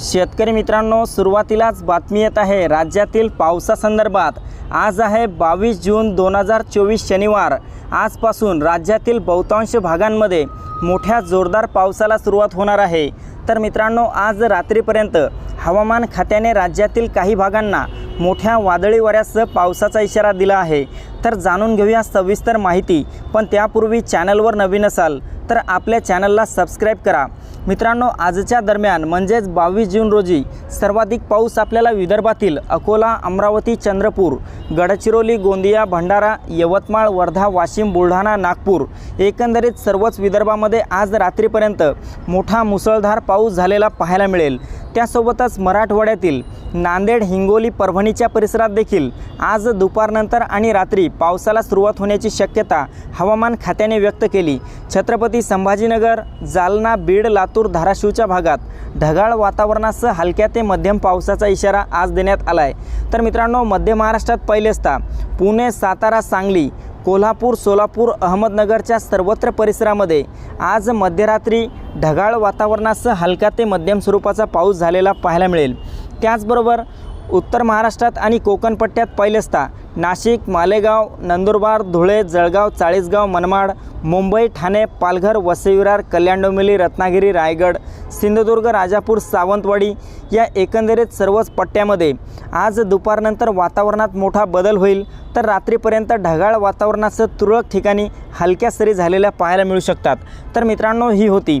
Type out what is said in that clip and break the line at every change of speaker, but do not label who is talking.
शेतकरी मित्रांनो सुरुवातीलाच बातमी येत आहे राज्यातील पावसासंदर्भात. आज आहे बावीस जून दोन हजार चोवीस शनिवार. आजपासून राज्यातील बहुतांश भागांमध्ये मोठ्या जोरदार पावसाला सुरुवात होणार आहे. तर मित्रांनो आज रात्रीपर्यंत हवामान खात्याने राज्यातील काही भागांना मोठ्या वादळी वाऱ्यासह पावसाचा इशारा दिला आहे. तर जाणून घेऊया सविस्तर माहिती पण त्यापूर्वी चॅनलवर नवीन असाल तर आपल्या चॅनलला सबस्क्राईब करा. मित्रांनो आजच्या दरम्यान म्हणजेच बावीस जून रोजी सर्वाधिक पाऊस आपल्याला विदर्भातील अकोला अमरावती चंद्रपूर गडचिरोली गोंदिया भंडारा यवतमाळ वर्धा वाशिम बुलढाणा नागपूर एकंदरीत सर्वच विदर्भामध्ये आज रात्रीपर्यंत मोठा मुसळधार पाऊस झालेला पाहायला मिळेल. त्यासोबतच मराठवाड्यातील नांदेड हिंगोली परभणीच्या परिसरात देखील आज दुपारनंतर आणि रात्री पावसाला सुरुवात होण्याची शक्यता हवामान खात्याने व्यक्त केली. छत्रपती संभाजीनगर जालना बीड लातूर धाराशिवच्या भागात ढगाळ वातावरणासह हलक्या ते मध्यम पावसाचा इशारा आज देण्यात आला आहे तर मित्रांनो मध्य महाराष्ट्रात पहिले असता पुणे सातारा सांगली कोल्हापूर सोलापूर अहमदनगरच्या सर्वत्र परिसरामध्ये आज मध्यरात्री ढगाळ वातावरणासह हलका ते मध्यम स्वरूपाचा पाऊस झालेला पाहायला मिळेल. त्याचबरोबर उत्तर महाराष्ट्रात आणि कोकणपट्ट्यात पहिले असता नाशिक मालेगाव नंदुरबार धुळे जळगाव चाळीसगाव मनमाड मुंबई ठाणे पालघर वसईविरार कल्याण डोंबिवली रत्नागिरी रायगड सिंधुदुर्ग राजापूर सावंतवाडी या एकंदरीत सर्वच पट्ट्यामध्ये आज दुपारनंतर वातावरणात मोठा बदल होईल तर रात्रीपर्यंत ढगाळ वातावरणासह तुरळक ठिकाणी हलक्या सरी झालेल्या पाहायला मिळू शकतात. तर मित्रांनो ही होती